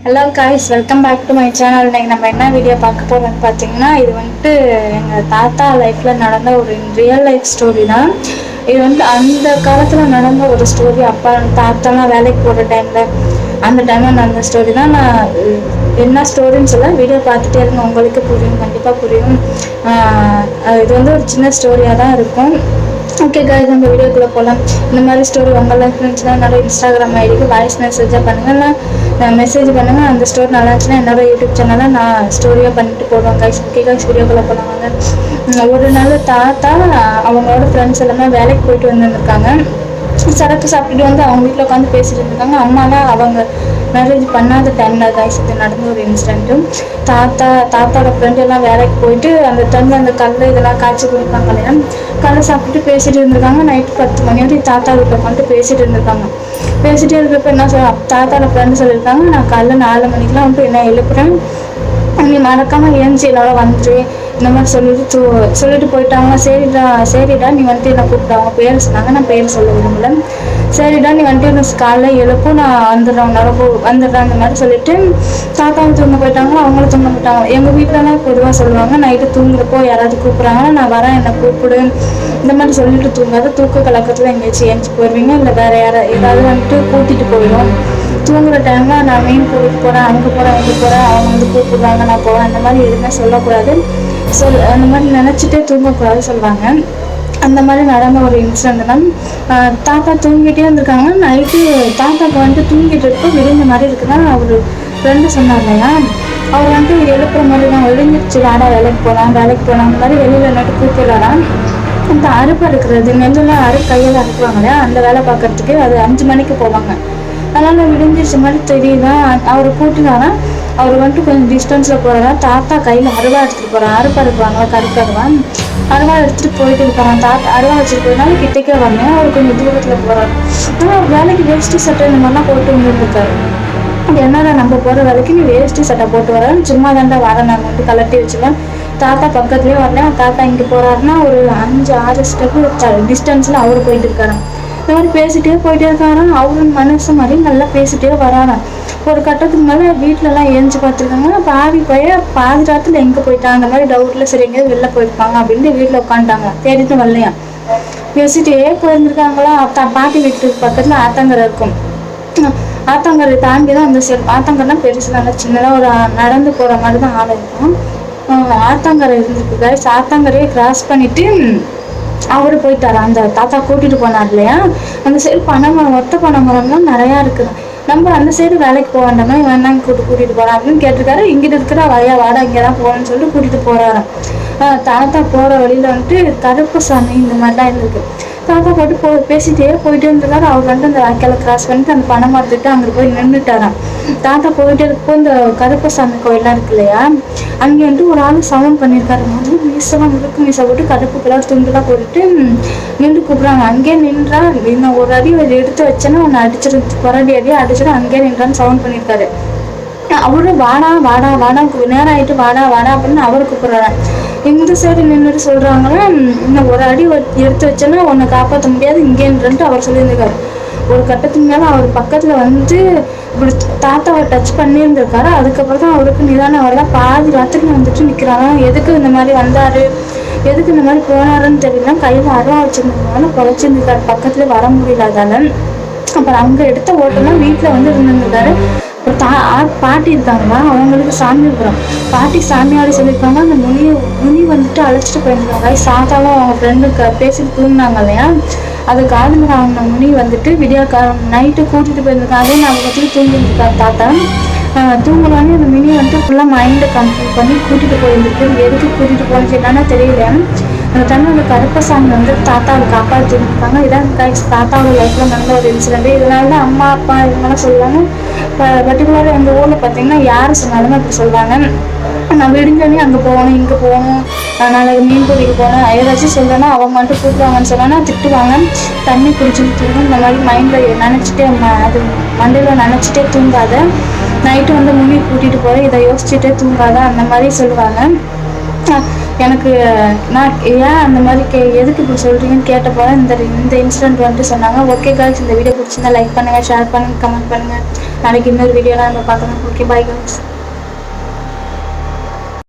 Hello guys welcome back to my channel இன்னைக்கு நம்ம என்ன வீடியோ பார்க்க போறோம்னு பார்த்தீங்கன்னா இது வந்துட்டு எங்கள் தாத்தா லைஃப்பில் நடந்த ஒரு ரியல் லைஃப் ஸ்டோரி தான். இது வந்து அந்த காலத்தில் நடந்த ஒரு ஸ்டோரி அப்பா தாத்தாலாம் வேலைக்கு போகிற டைமில் அந்த டைமில் நடந்த ஸ்டோரி தான் நான் என்ன ஸ்டோரின்னு சொல்ல வீடியோ பார்த்துட்டே இருங்க உங்களுக்கு புரியும் கண்டிப்பாக புரியும். இது வந்து ஒரு சின்ன ஸ்டோரியாக தான் இருக்கும். ஓகே கைஸ் நம்ம வீடியோக்குள்ளே போகலாம் இந்த மாதிரி ஸ்டோரி உங்கள் லைஃப் இருந்துச்சுன்னா என்னோட இன்ஸ்டாகிராம் ஐடிக்கு வாய்ஸ் மெசேஜாக பண்ணுங்கள் நான் மெசேஜ் பண்ணுங்கள் அந்த ஸ்டோரி நல்லா இருந்துச்சுன்னா என்னோட யூடியூப் சேனலில் நான் ஸ்டோரியாக பண்ணிட்டு போடுவேன் கைஸ் ஓகே கைஸ் வீடியோக்குள்ளே போனாங்க ஒரு நாள் தாத்தா அவங்களோட ஃப்ரெண்ட்ஸ் எல்லாமே வேலைக்கு போயிட்டு வந்துருக்காங்க சரக்கு சாப்பிட்டுட்டு வந்து அவங்க வீட்டில் உட்காந்து பேசிட்டு இருக்காங்க. அம்மாலாம் அவங்க மேரேஜ் பண்ணாத டைமில் தான் இது நடந்த ஒரு இன்சிடெண்ட்டும் தாத்தா தாத்தாவோட ஃப்ரெண்ட் எல்லாம் வேலைக்கு போயிட்டு அந்த டைமில் அந்த கல் இதெல்லாம் காய்ச்சி கொடுப்பாங்க இல்லையா? கல்லை சாப்பிட்டு பேசிட்டு இருந்திருக்காங்க. நைட்டு பத்து மணி வரைக்கும் தாத்தா வீட்டில் உட்காந்து பேசிட்டு இருந்திருக்காங்க. பேசிட்டே இருக்கிறப்ப என்ன சொல்ல தாத்தாவோட ஃப்ரெண்டு சொல்லியிருக்காங்க நான் காலைல நாலு மணிக்கெலாம் வந்து என்ன எழுப்புறேன். நீ மறக்காமல் ஏஞ்சி எல்லாரும் வந்துரு. இந்த மாதிரி சொல்லிட்டு தூ சொல்லிட்டு போயிட்டாங்க. சரிடா சரிடா நீ வந்துட்டு என்ன கூப்பிட்டாங்க பேர் சொன்னாங்க. நான் பேர் சொல்ல விரும்பல. சரிடா நீ வந்துட்டு எனக்கு காலைல எழுப்பும் நான் வந்துடுறேன். உன்னோட வந்துடுறேன் அந்த மாதிரி சொல்லிட்டு தாத்தாவும் தூங்க போயிட்டாங்க. அவங்களும் தூங்க போயிட்டாங்க எங்கள் வீட்டிலலாம் பொதுவாக சொல்லுவாங்க நைட்டு தூங்குறப்போ யாராவது கூப்பிட்றாங்கன்னா நான் வரேன். என்னை கூப்பிடு. இந்த மாதிரி சொல்லிட்டு தூங்காத தூக்க கலக்கத்தில் எங்கேயாச்சும் ஏஞ்சி போயிடுவீங்க இல்லை வேற யாரா ஏதாவது வந்துட்டு கூட்டிட்டு போயிடும் தூங்குற டைம்ல நான் மீன் கூட்டிட்டு போறேன் அங்கே போறேன் இங்கே போறேன். அவங்க வந்து கூப்பிடுறாங்க நான் போறேன். அந்த மாதிரி எதுவுமே சொல்லக்கூடாது. சொல் அந்த மாதிரி நினச்சிட்டே தூங்கக்கூடாது சொல்லுவாங்க. அந்த மாதிரி நடந்த ஒரு இன்சிடென்ட் தான். தாத்தா தூங்கிட்டே இருந்திருக்காங்க. நைட்டு தாத்தாக்கு வந்துட்டு தூங்கிட்டு இருக்க விழுந்த மாதிரி இருக்குதான் அவர் ஃப்ரெண்டு சொன்னார் இல்லையா? அவர் வந்துட்டு எழுப்புற மாதிரி தான் விழுந்துருச்சு வேடா வேலைக்கு போகலாம் வேலைக்கு போகலாம் அந்த மாதிரி வெளியில் நட்டு கூப்பிடலாம் அந்த அறுப்பு அறுக்கிறது நெல்லெல்லாம் அறு கையில் அறுக்குவாங்க இல்லையா? அந்த வேலை பார்க்கறதுக்கு அது அஞ்சு மணிக்கு போவாங்க. அதனால விடிஞ்சிருச்சு மாதிரி தெரியுதான் அவரை கூட்டினாரா? அவர் வந்துட்டு கொஞ்சம் டிஸ்டன்ஸில் போகிறாரு தாத்தா கையில் அருவா எடுத்துகிட்டு போகிறான் அறுப்பு அறுப்பாங்களா கருக்கு அருவா. அருவா எடுத்துகிட்டு போயிட்டு இருக்காங்க தாத்தா அருவா வச்சுட்டு போயிருந்தாலும் கிட்டக்கே வந்தேன் அவர் கொஞ்சம் தூரத்தில் போகிறாரு ஆனால் அவர் வேலைக்கு வேஷ்டி சட்டை இந்த மாதிரிலாம் போட்டு வந்துருக்காரு அது என்னடா நம்ம போகிற வேலைக்கு நீ வேஷ்டி சட்டை போட்டு வரேன் சும்மா தாண்டா வர நான் வந்து கலட்டி வச்சுருவேன். தாத்தா பக்கத்துலேயே வரல தாத்தா இங்கே போகிறாருன்னா ஒரு அஞ்சு ஆறு ஸ்டெப்பு டிஸ்டன்ஸில் அவர் போயிட்டு இருக்காரு இந்த மாதிரி பேசிகிட்டே போயிட்டே இருக்காராம். அவரும் மனசு மாதிரி நல்லா பேசிகிட்டே வராராம். ஒரு கட்டத்துக்கு மேலே வீட்டிலலாம் ஏஞ்சி பார்த்துருக்காங்க பாதி போய் பாதி ராத்துல எங்கே போயிட்டாங்க அந்த மாதிரி டவுட்டில் சரி எங்கேயாவது வெளில போயிருப்பாங்க அப்படின்ட்டு வீட்டில் உட்காந்துட்டாங்க தேடிட்டு வரலையா? பேசிட்டே போயிருந்துருக்காங்களா தா பாட்டி வீட்டுக்கு பக்கத்தில் ஆத்தங்கரை இருக்கும். ஆத்தங்கரை தாண்டி தான் அந்த சைடு ஆத்தங்கரைனா பெருசு தானே சின்னதாக ஒரு நடந்து போகிற மாதிரி தான் ஆள் இருக்கும். ஆத்தங்கரை இருந்திருக்கு. கைஸ் ஆத்தங்கரையை கிராஸ் பண்ணிட்டு அவரு போயிட்டாரு. அந்த தாத்தா கூட்டிட்டு போனார் இல்லையா? அந்த சைடு பனைமரம் ஒத்த பனைமரம்லாம் நிறையா இருக்குது. நம்ம அந்த சைடு வேலைக்கு போக வேண்டாமா இவன் தான் கூட்டு கூட்டிட்டு போறான் அப்படின்னு கேட்டிருக்காரு. இங்கிட்டு இருக்கிற வழியா வாடா இங்கே தான் போகணும்னு சொல்லிட்டு கூட்டிட்டு போறாராம் ஆஹ் தாத்தா போற வழியில வந்துட்டு கருப்பு சாமி இந்த மாதிரிலாம் இருக்கு தாத்தா போட்டு போ பேசிட்டே போயிட்டே இருந்திருக்காரு அவர் வந்து அந்த வாய்க்கால கிராஸ் பண்ணிட்டு அந்த பனை மறந்துட்டு அங்கே போய் நின்றுட்டாராம் தாத்தா போயிட்டே இருக்கப்போ இந்த கருப்பசாமி கோயிலாம் இருக்கு இல்லையா? அங்கே வந்துட்டு ஒரு ஆள் சமம் பண்ணியிருக்காரு வந்து மீசெல்லாம் முழுக்க மீசை போட்டு கருப்பு கலர் துண்டுலாம் போட்டுட்டு நின்று கூப்பிடுறாங்க. அங்கேயே நின்றா இன்னும் ஒரு அடி எடுத்து வச்சேன்னா உன்னை அடிச்சிரு புரடி அடி அடிச்சிடும் அங்கேயே நின்றான்னு சவுண்ட் பண்ணியிருக்காரு அவரு வாடா வாடா வாடா நேரம் ஆயிட்டு வாடா வாடா அப்படின்னு அவரு கூப்பிடுறாரு. இந்த சைடு நின்றுட்டு சொல்கிறாங்கன்னா இன்னும் ஒரு அடி எடுத்து வச்சேன்னா உன்னை காப்பாற்ற முடியாது இங்கேன்ட்டு அவர் சொல்லியிருந்திருக்காரு. ஒரு கட்டத்துக்கு மேலே அவர் பக்கத்தில் வந்து இப்படி தாத்தாவை டச் பண்ணியிருந்திருக்காரு. அதுக்கப்புறம் தான் அவருக்கு நிதானம் வரல. பாதி ராத்திரி வந்துட்டு நிற்கிறாங்க எதுக்கு இந்த மாதிரி வந்தார்? எதுக்கு இந்த மாதிரி போனாருன்னு தெரியல. கையில் அருவா வச்சுருந்ததுனால குறைச்சிருந்துருக்காரு. பக்கத்தில் வர முடியல அதால. அப்புறம் அங்கே எடுத்த ஓட்டெல்லாம் வீட்டில் வந்து இருந்திருந்தாரு அப்புறம் தா பாட்டி இருக்காங்களா? அவங்களுக்கு சாமி விடுறோம் பாட்டி சாமியாடி சொல்லியிருக்காங்க அந்த முனி முனி வந்துட்டு அழைச்சிட்டு போயிருந்தாங்க. சாத்தாவும் அவங்க ஃப்ரெண்டுக்கு பேசிட்டு தூங்கினாங்க இல்லையா? அது காதுல அவங்க முனி வந்துட்டு விடியா நைட்டு கூட்டிட்டு போயிருந்தாங்க. அதே ஞாபகத்துல தூங்கிட்டு இருக்காரு தாத்தா. ஆஹ் தூங்கலான்னு அந்த மினி வந்துட்டு ஃபுல்லாக மைண்டை கண்ட்ரோல் பண்ணி கூட்டிட்டு போயிருந்துருக்கு எதுக்கு கூட்டிட்டு போனது என்னன்னா தெரியல. அந்த டைம்ல அந்த கருப்பசாமி வந்து தாத்தாவை காப்பாற்றிருக்காங்க இதான் தாத்தாவோட லைஃப்ல நடந்த ஒரு இன்சிடென்ட் இதனால தான் அம்மா அப்பா இவங்கெல்லாம் சொல்லுவாங்க. பர்டிகுலராக எங்கள் ஊரில் பார்த்தீங்கன்னா யார் சொன்னாலுமே அப்படி சொல்லுவாங்க நான் விடிஞ்சோடனே அங்கே போகணும் இங்கே போகணும். நான் நாளைக்கு மீன் பிடிக்க போகணும் ஏதாச்சும் சொல்றேன்னா அவங்க மட்டும் கூப்பிடுவாங்கன்னு சொன்னா திட்டுவாங்க. தண்ணி குடிச்சுட்டு தூங்கும். இந்த மாதிரி மைண்டில் நினச்சிட்டே அது மண்டையில் நினச்சிட்டே தூங்காத. நைட்டு வந்து முன்னி கூட்டிகிட்டு போகிறேன் இதை யோசிச்சுட்டே தூங்காத. அந்த மாதிரி சொல்லுவாங்க. எனக்கு நான் ஏன் அந்த மாதிரி கே எதுக்கு இப்படி சொல்கிறீங்கன்னு கேட்டப்போ இந்த இந்த இன்சிடென்ட் வந்துட்டு சொன்னாங்க. ஓகே guys இந்த வீடியோ பிடிச்சிருந்தா லைக் பண்ணுங்கள் ஷேர் பண்ணுங்கள் கமெண்ட் பண்ணுங்கள் நாளைக்கு இன்னொரு வீடியோலாம் நம்ம பார்க்கலாம். Okay bye guys.